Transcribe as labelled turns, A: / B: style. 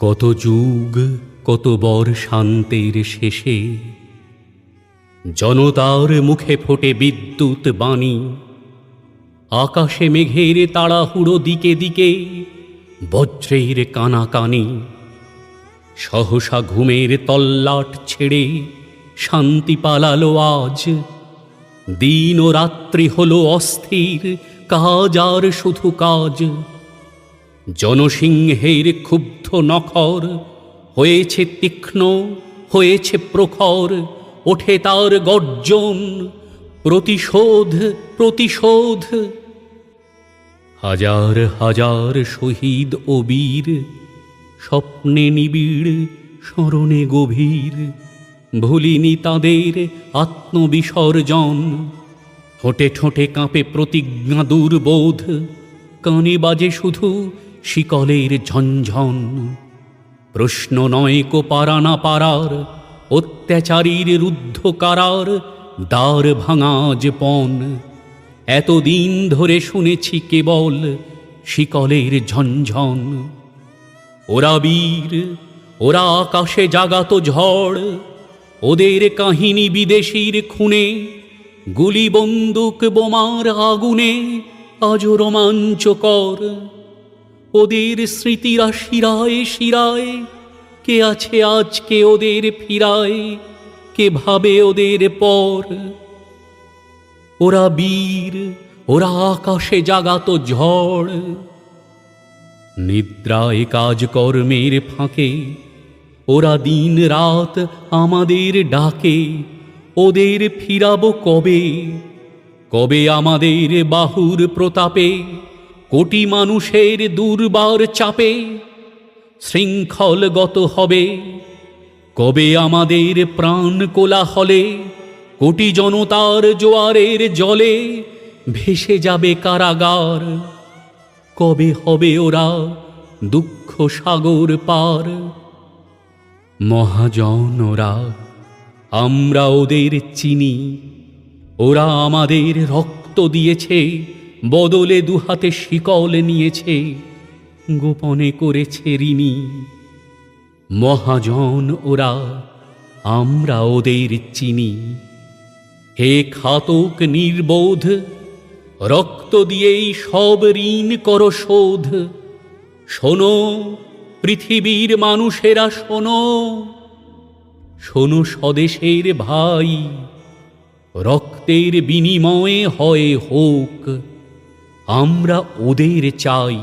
A: কত যুগ, কত বর শান্তের শেষে জনতার মুখে ফোটে বিদ্যুৎ বাণী। আকাশে মেঘের তাড়াহুড়ো দিকে দিকে বজ্রের কানাকানি। সহসা ঘুমের তল্লাট ছেড়ে শান্তি পালালো আজ। দিন ও রাত্রি হলো অস্থির, কাজ আর শুধু কাজ। জনসিংহের ক্ষুব্ধ নখর, হয়েছে তীক্ষ্ণ, হয়েছে প্রখর, ওঠে তার গর্জন, প্রতিশোধ প্রতিশোধ। হাজার হাজার শহীদ ও বীর, স্বপ্নে নিবিড়, স্মরণে গভীর, ভুলিনি তাদের আত্মবিসর্জন। ঠোঁটে ঠোঁটে কাঁপে প্রতিজ্ঞা দুর্বোধ, কানে বাজে শুধু শিকলের ঝঞ্ঝন প্রশ্ন নয় কো পারা না পারার, অত্যাচারীর রুদ্ধ কারার, দ্বার ভাঙাজ পণ। এতদিন ধরে শুনেছি কেবল শিকলের ঝঞ্ঝন ওরা বীর, ওরা আকাশে জাগাত ঝড়, ওদের কাহিনী বিদেশির খুনে গুলি বন্দুক বোমার আগুনে আজ রোমাঞ্চকর। ওদের স্মৃতিরা শিরায় শিরায়। কে আছে আজকে ওদের ফিরায়? কে ভাবে ওদের পর? ওরা বীর, ওরা আকাশে জাগাত ঝড়। নিদ্রায় কাজকর্মের ফাঁকে, ওরা দিন রাত আমাদের ডাকে। ওদের ফিরাবো কবে? কবে আমাদের বাহুর প্রতাপে? কোটি মানুষের দুর্বার চাপে শৃঙ্খলগত হবে। কবে আমাদের প্রাণ কোলাহলে কোটি জনতার জোয়ারের জলে ভেসে যাবে কারাগার। কবে হবে ওরা দুঃখ সাগর পার? মহাজন ওরা আমরা ওদের চিনি। ওরা আমাদের রক্ত দিয়েছে। বদলে দুহাতে শিকল নিয়েছে, গোপনে করেছে ঋণী। মহাজন ওরা, আমরা ওদের চিনি। হে খাতক নির্বোধ, রক্ত দিয়েই সব ঋণ কর শোধ। শোনো, পৃথিবীর মানুষেরা, শোনো। শোনো স্বদেশের ভাই, রক্তের বিনিময়ে হয় হোক। আমরা ওদের চাই।